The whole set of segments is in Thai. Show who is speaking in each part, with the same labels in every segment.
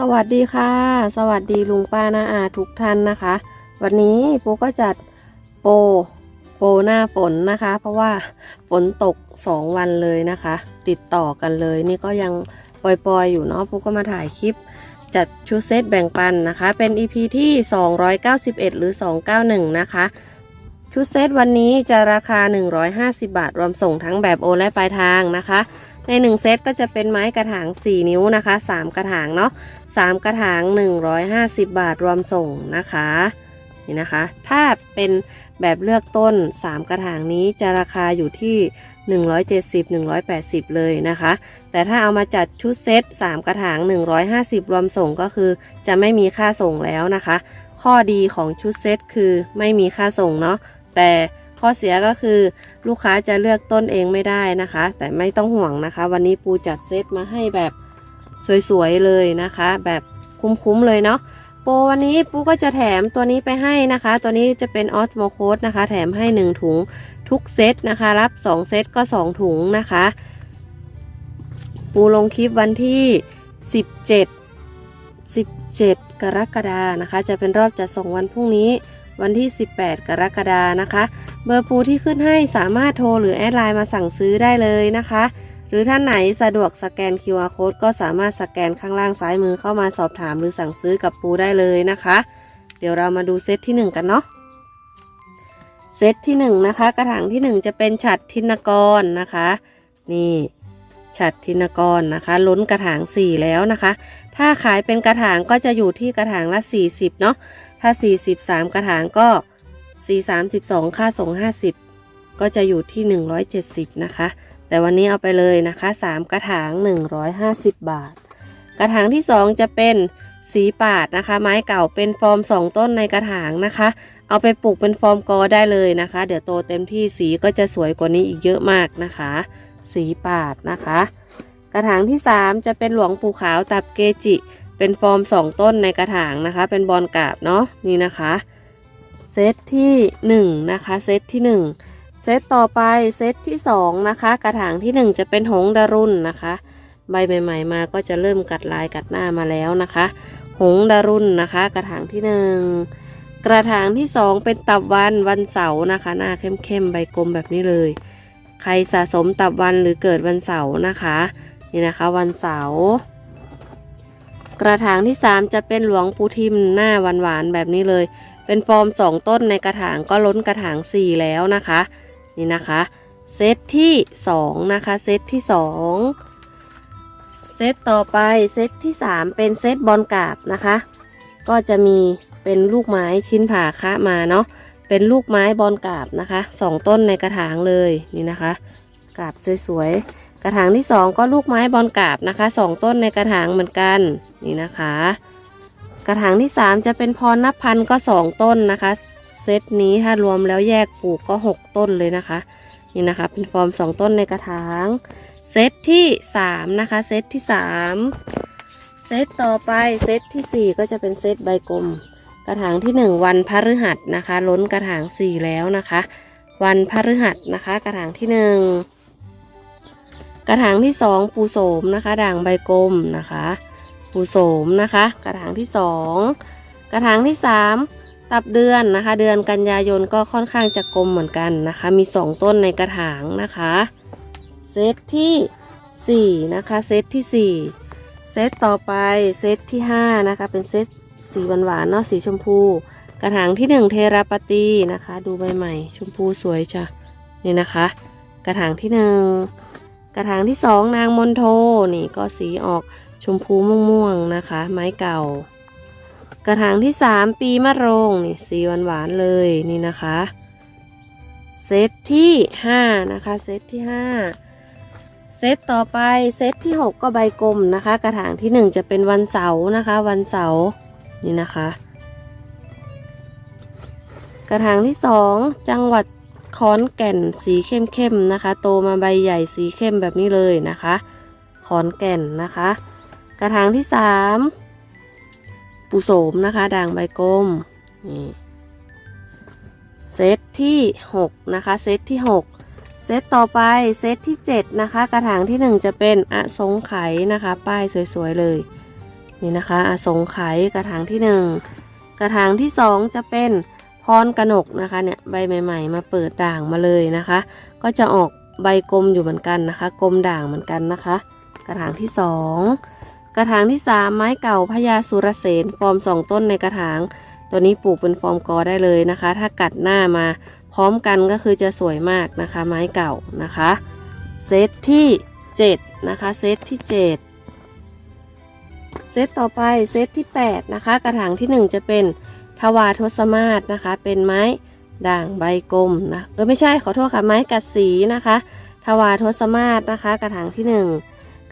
Speaker 1: สวัสดีค่ะ สวัสดีลุงป้านาอาทุกท่านนะคะ วันนี้ปูก็จัดโปโปหน้าฝนนะคะ เพราะว่าฝนตก2วันเลยนะคะ ติดต่อกันเลย นี่ก็ยังปล่อยๆอยู่เนาะปูก็มาถ่ายคลิป จัดชุดเซตแบ่งปันนะคะ เป็น EP ที่ 291 หรือ 291 นะคะ ชุดเซตวันนี้จะราคา 150 บาท รวมส่งทั้งแบบโอนและปลายทางนะคะ ใน 1 เซตก็จะเป็นไม้กระถาง 4 นิ้วนะคะ 3 กระถางเนาะ 3 กระถาง 150 บาทรวมส่งนะคะนี่นะคะ ถ้าเป็นแบบเลือกต้น 3 กระถางนี้จะราคาอยู่ที่ 170 180 เลยนะคะ แต่ถ้าเอามาจัดชุดเซต 3 กระถาง 150 รวมส่งก็คือ จะไม่มีค่าส่งแล้วนะคะ ข้อดีของชุดเซตคือไม่มีค่าส่งเนาะ แต่ข้อเสียก็คือลูกค้าจะเลือกต้นเองไม่ได้นะคะ แต่ไม่ต้องห่วงนะคะ วันนี้ปูจัดเซตมาให้แบบ สวยๆเลยนะคะ แบบคุ้มๆเลยเนาะโปรวันนี้ปูก็จะแถมตัวนี้ไปให้นะคะ ตัวนี้จะเป็นออสโมโคดนะคะ แถมให้ 1 ถุงทุกเซตนะคะ รับ 2 เซตก็ 2 ถุงนะคะ ปูลงคลิปวันที่ 17 17 กรกฎานะคะ จะเป็นรอบจัดส่งวันพรุ่งนี้วันที่ 18 กรกฎานะคะ เบอร์ปูที่ขึ้นให้สามารถโทรหรือแอดไลน์มาสั่งซื้อได้เลยนะคะ หรือท่านไหนสะดวกสแกน QR code ก็สามารถสแกนข้างล่างซ้ายมือเข้ามาสอบถามหรือสั่งซื้อกับปูได้เลยนะคะ เดี๋ยวเรามาดูเซตที่ 1 กันเนาะเซตที่ 1 นะคะ กระถางที่ 1 จะเป็นฉัดทินกรนะคะ นี่ฉัดทินกรนะคะ ล้นกระถาง 4 แล้วนะคะ ถ้าขายเป็นกระถางก็จะอยู่ที่กระถางละ 40 เนาะถ้า 43 กระถางก็ 4 32 ค่าส่ง 50 ก็จะอยู่ที่ 170 นะคะ แต่วันนี้เอาไปเลยนะคะ 3 กระถาง 150 บาท กระถางที่ 2 จะเป็นสีปาดนะคะ ไม้เก่าเป็นฟอร์ม 2 ต้นในกระถางนะคะ เอาไปปลูกเป็นฟอร์มกอได้เลยนะคะ เดี๋ยวโตเต็มที่สีก็จะสวยกว่านี้อีกเยอะมากนะคะ สีปาดนะคะ กระถางที่ 3 จะเป็นหลวงปู่ขาวตับเกจิ เป็นฟอร์ม 2 ต้นในกระถางนะคะ เป็นบอลกาบเนาะนี่นะคะเซตที่1นะคะเซตที่ 1 เซตต่อไปเซตที่2นะคะ กระถางที่1จะเป็นหงส์ดารุนนะคะ ใบใหม่ ๆ มาก็จะเริ่มกัดลายกัดหน้ามาแล้วนะคะ หงส์ดารุนนะคะ กระถางที่1กระถางที่2เป็นตับวันวันเสาร์นะคะ หน้าเข้มๆใบกลมแบบนี้เลย ใครสะสมตับวันหรือเกิดวันเสาร์นะคะนี่นะคะวันเสาร์กระถางที่ 3 จะเป็นหลวงปูทิมหน้าหวานๆแบบนี้เลย เป็นฟอร์ม 2 ต้นในกระถางก็ล้นกระถาง 4 แล้วนะคะ นี่นะคะเซตที่2นะคะเซตที่2เซตต่อไปเซตที่3เป็นเซตบอลกราบนะคะ ก็จะมีเป็นลูกไม้ชิ้นผ่าคะมาเนาะเป็นลูกไม้บอลกราบนะคะสองต้นในกระถางเลยนี่นะคะกราบสวยๆกระถางที่2ก็ลูกไม้บอลกราบนะคะสองต้นในกระถางเหมือนกันนี่นะคะ กระถางที่3จะเป็นพรนับพันก็2ต้นนะคะ เซตนี้ถ้ารวมแล้วแยกปลูกก็ 6 ต้นเลยนะคะ นี่นะคะ เป็นฟอร์ม 2 ต้นในกระถาง เซตที่ 3 นะคะ เซตที่ 3 เซตต่อไปเซตทีสี่ 4 ก็จะเป็นเซตใบกลม กระถางที่ 1 วันพฤหัสนะคะ ล้นกระถาง 4 แล้วนะคะ วันพฤหัสนะคะ กระถางที่ 1 กระถางที่ 2 ปูโสมนะคะ ด่างใบกลมนะคะ ปูโสมนะคะ กระถางที่ 2 กระถางที่ 3 ตับเดือนนะคะ เดือนกันยายนก็ค่อนข้างจะกลมเหมือนกันนะคะ มี 2 ต้นในกระถางนะคะเซตที่4นะคะเซตที่4เซตต่อไปเซตที่5นะคะเป็นเซตสีหวานๆเนาะสีชมพู กระถางที่ 1 เทราปตีนะคะ ดูใบใหม่ ชมพูสวยจ้ะนี่นะคะ กระถางที่ 1 กระถางที่ 2 นางมนโทนี่ก็สีออกชมพูม่วงๆนะคะ ไม้เก่า กระถางที่3ปีมะโรงนี่สีหวานๆเลยนี่นะคะ เซตที่5นะคะ เซตที่5เซตต่อไปเซตที่6ก็ใบกลมนะคะ กระถางที่1จะเป็นวันเสาร์นะคะ วันเสาร์นี่นะคะ กระถางที่2จังหวัดขอนแก่นสีเข้มๆนะคะ โตมาใบใหญ่สีเข้มแบบนี้เลยนะคะขอนแก่นนะคะ กระถางที่สาม ปูโสมนะคะ ด่างใบกลมนี่เซตที่หกนะคะ เซตที่หกเซตต่อไปเซตที่เจ็ดนะคะ กระถางที่หนึ่งจะเป็นอสงไขนะคะ ป้ายสวยๆเลย นี่นะคะอสงไขกระถางที่หนึ่งกระถางที่สองจะเป็นพรกนกนะคะเนี่ยใบใหม่ ๆ มาเปิดด่างมาเลยนะคะ ก็จะออกใบกลมอยู่เหมือนกันนะคะ กลมด่างเหมือนกันนะคะ กระถางที่สอง กระถางที่สามไม้เก่าพญาสุรเสนฟอร์มสองต้นในกระถาง ตัวนี้ปลูกเป็นฟอร์มกอได้เลยนะคะ ถ้ากัดหน้ามา พร้อมกันก็คือจะสวยมากนะคะ ไม้เก่านะคะ เซตที่ 7 นะคะ เซตที่ 7 เซตต่อไปเซตที่ 8 นะคะ กระถางที่ 1 จะเป็นทวาทศมาศนะคะ เป็นไม้ด่างใบกลมนะเออไม่ใช่ขอโทษค่ะไม้กัดสีนะคะทวาทศมาศนะคะ กระถางที่ 1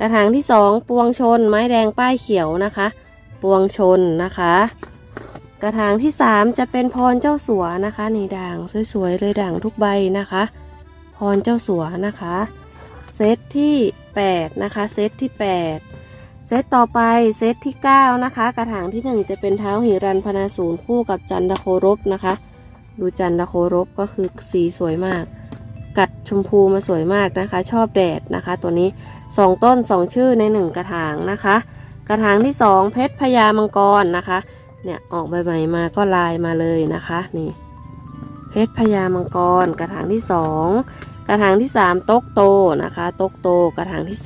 Speaker 1: กระถางที่ 2 ปวงชน ไม้แดงป้ายเขียวนะคะ ปวงชนนะคะ กระถางที่ 3 จะเป็นพรเจ้าสัวนะคะนี่ด่างสวยๆเลยด่างทุกใบนะคะ พรเจ้าสัวนะคะ เซตที่8นะคะเซตที่ 8 เซตต่อไปเซตที่ 9 นะคะ กระถางที่ 1 จะเป็นเท้าหิรันพนาศูนย์คู่กับจันทโครบนะคะ ดูจันทโครบก็คือสีสวยมาก กัดชมพูมาสวยมากนะคะ ชอบแดดนะคะ ตัวนี้ 2 ต้น 2 ชื่อใน 1 กระถางนะคะ กระถางที่ 2 เพชรพญามังกรนะคะ เนี่ยออกใบใหม่มาก็ลายมาเลยนะคะนี่เพชรพญามังกร กระถางที่ 2 กระถางที่3โต๊กโตนะคะโต๊กโตกระถางที่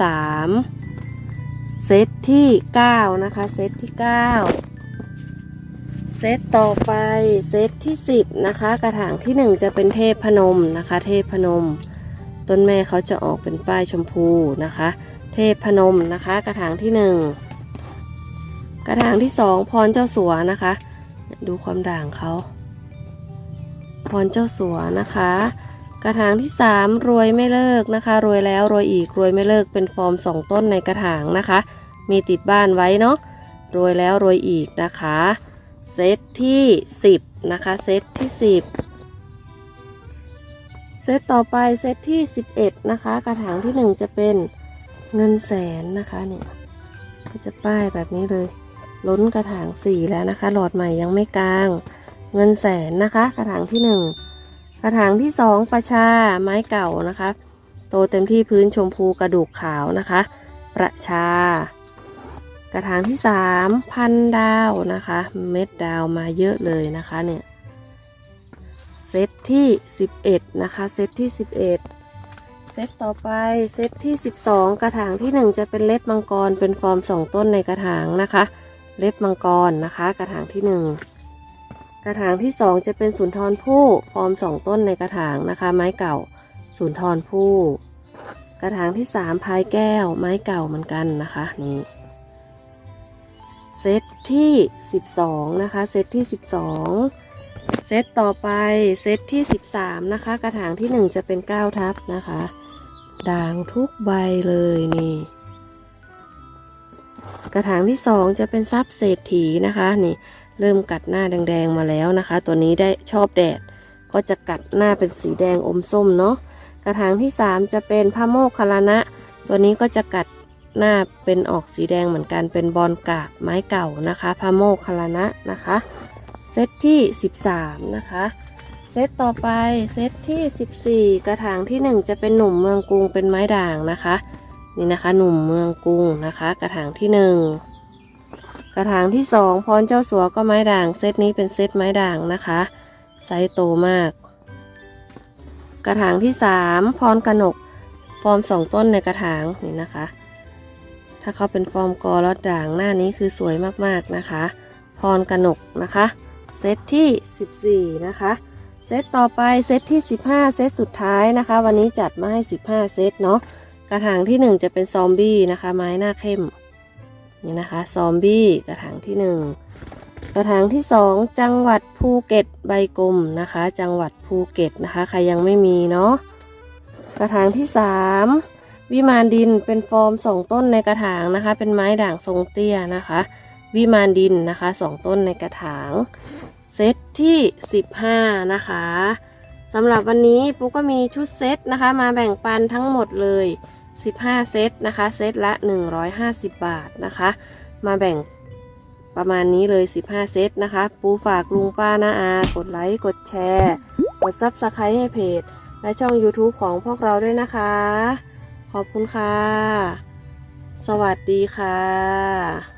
Speaker 1: 3 เซตที่ 9 นะคะ เซตที่ 9เซตต่อไปเซตที่ 10 นะคะ กระถางที่ 1 จะเป็นเทพพนมนะคะ เทพพนม ต้นแม่เขาจะออกเป็นป้ายชมพูนะคะ เทพพนมนะคะ กระถางที่ 1 กระถางที่ 2 พรเจ้าสัวนะคะ ดูความด่างเขาพรเจ้าสัวนะคะ กระถางที่ 3 รวยไม่เลิกนะคะ รวยแล้วรวยอีกรวยไม่เลิกเป็นฟอร์ม 2 ต้นในกระถางนะคะ มีติดบ้านไว้เนาะรวยแล้วรวยอีกนะคะ เซตที่ 10 นะคะ เซตที่ 10 ซตต่อไปเซตที่ 11 นะคะ กระถางที่ 1 จะเป็นเงินแสนนะคะเนี่ยก็จะป้ายแบบนี้เลย ล้นกระถาง4แล้วนะคะ หลอดใหม่ยังไม่กลาง เงินแสนนะคะ กระถางที่1กระถางที่2ประชาไม้เก่านะคะ โตเต็มที่พื้นชมพูกระดูกขาวนะคะ ประชา กระถางที่3พันดาวนะคะ เม็ดดาวมาเยอะเลยนะคะเนี่ย เซตที่ 11 นะคะ เซตที่ 11 เซตต่อไป เซตที่ 12 กระถางที่ 1 จะเป็นเล็บมังกร เป็นฟอร์ม 2 ต้นในกระถางนะคะ เล็บมังกรนะคะ กระถางที่ 1 กระถางที่ 2 จะเป็นสุนทรภู่ ฟอร์ม 2 ต้นในกระถางนะคะ ไม้เก่า สุนทรภู่ กระถางที่ 3 พายแก้ว ไม้เก่าเหมือนกันนะคะนี่เซตที่ 12 นะคะ เซตที่ 12 เซตต่อไปเซตที่ 13 นะคะ กระถางที่ 1 จะเป็น 9 ทับนะคะ ด่างทุกใบเลยนี่ กระถางที่ 2 จะเป็นซับเศรษฐีนะคะนี่เริ่มกัดหน้าแดงๆมาแล้วนะคะ ตัวนี้ได้ชอบแดด ก็จะกัดหน้าเป็นสีแดงอมส้มเนาะกระถางที่ 3 จะเป็นพระโมคคัลลานะ ตัวนี้ก็จะกัดหน้าเป็นออกสีแดงเหมือนกันเป็นบอลกาบไม้เก่านะคะพระโมคคัลลานะนะคะ ซตที่ 13 นะคะ เซตต่อไปเซตที่ 14 กระถางที่ 1 จะเป็นหนุ่มเมืองกรุงเป็นไม้ด่างนะคะ นี่นะคะหนุ่มเมืองกรุงนะคะ กระถางที่ 1 กระถางที่ 2 พรเจ้าสัวก็ไม้ด่าง เซตนี้เป็นเซตไม้ด่างนะคะ ไซส์โตมาก กระถางที่ 3 พรกนกฟอร์มสองต้นในกระถางนี่นะคะ ถ้าเขาเป็นฟอร์มกอลอดด่างหน้านี้คือสวยมากๆนะคะ พรกนกนะคะ เซตที่ 14 นะคะ เซตต่อไปเซตที่ 15 เซตสุดท้ายนะคะ วันนี้จัดมาให้ 15 เซตเนาะกระถางที่ 1 จะเป็นซอมบี้นะคะ ไม้หน้าเข้มนี่นะคะซอมบี้กระถางที่ 1 กระถางที่ 2 จังหวัดภูเก็ตใบกลมนะคะ จังหวัดภูเก็ตนะคะ ใครยังไม่มีเนาะกระถางที่ 3 วิมานดินเป็นฟอร์มสองต้นในกระถางนะคะ เป็นไม้ด่างทรงเตี้ยนะคะ วิมานดินนะคะสองต้นในกระถาง เซตที่ 15 นะคะสำหรับวันนี้ปุ๊กก็มีชุดเซตนะคะ มาแบ่งปันทั้งหมดเลย 15 เซตนะคะ เซตละ 150 บาทนะคะ มาแบ่งประมาณนี้เลย 15 เซตนะคะ ปูฝากลุงป้านาอา กดไลค์ กดแชร์ กดซับสไครต์ให้เพจ และช่อง YouTube ของพวกเราด้วยนะคะ ขอบคุณค่ะ สวัสดีค่ะ